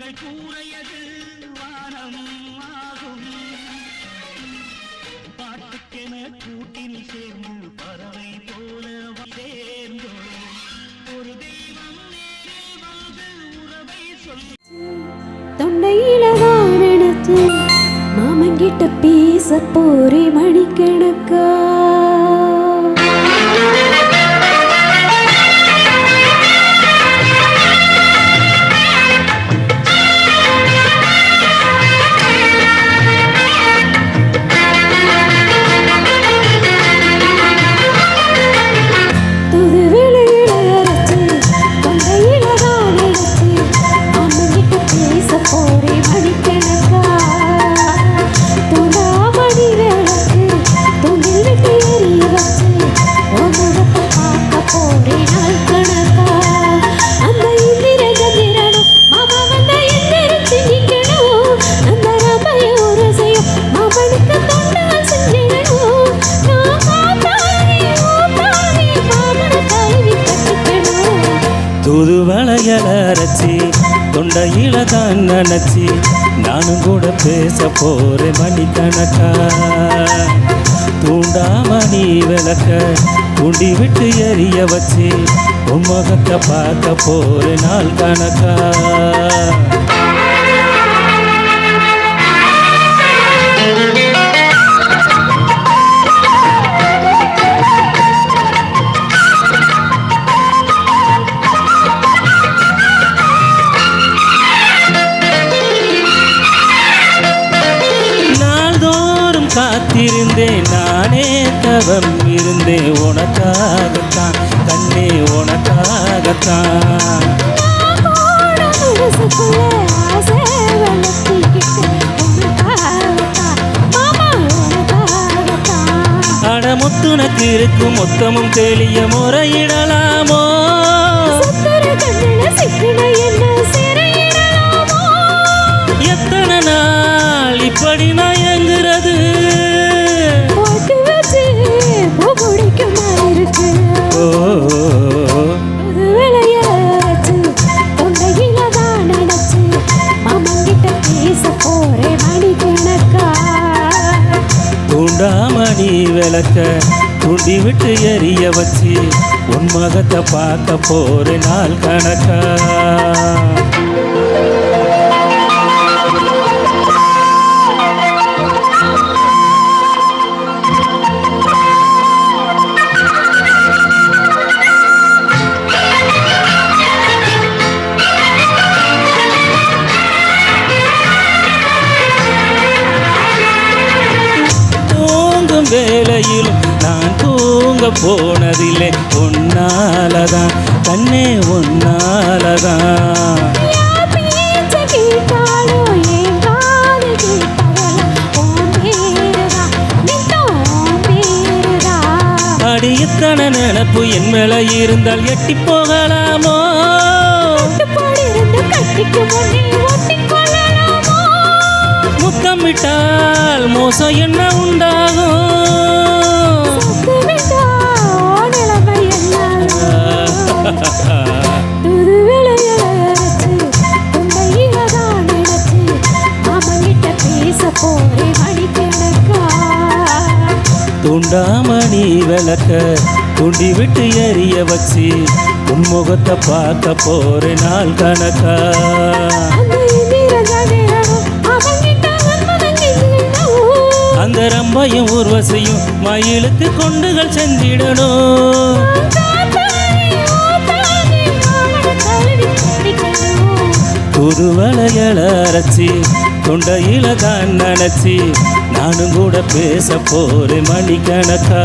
நீங்கள் கூறையது வானம் ஆகும். பாட்டுக்கென கூட்டில் சேர்ந்து பறவை போல சேர்ந்தோம். ஒரு தெய்வம் நேரில் வந்து உறவை சொல்லி. தொண்டையில தான் நினைச்சு மாமன் கிட்ட பேச போறே மணிக்கணக்கா. தூது வளையல அரைச்சி தொண்டையில தான் நினைச்சி நானும் கூட பேச போறேன் மணிக்கணக்கா. தூண்டாமணி விளக்க தூண்டி விட்டு எரிய வச்சு உன் முகத்தை பார்க்க போறேன் நாள் கணக்கா. காத்திருந்தேன் நானே தவம் இருந்தேன் உனக்காகத்தான் கண்ணே உனக்காகத்தான். போட அட முத்துனக்கு இருக்கும் மொத்தமும் தெளிய முறையிடலாமோ விளக்க தூண்டி விட்டு எரிய வச்சு உன் மகத்தை பார்க்க போற நாள் கணக்கா. தூங்கும் வேளையிலும் நான் தூங்க போனதில்லை. உன்னாலதான் கண்ணே பேருதான் அடி இத்தனை நினப்பு என் மேல இருந்தால் எட்டி போகலாமோ? முத்தமிட்டால் மோசம் என்ன உண்டாகும் துண்டாமணி விளக்க துண்டி விட்டு எரிய வச்சு உன்முகத்தை பார்க்க போற நாள் கணக்கா. அந்த ரம்பையும் ஊர்வசையும் மயிலுக்கு கொண்டுகள் செஞ்சிடணும். புது அரைச்சி தொண்டையில தான் நினைச்சி நானும் கூட பேச போறேன் மணிக்கணக்கா.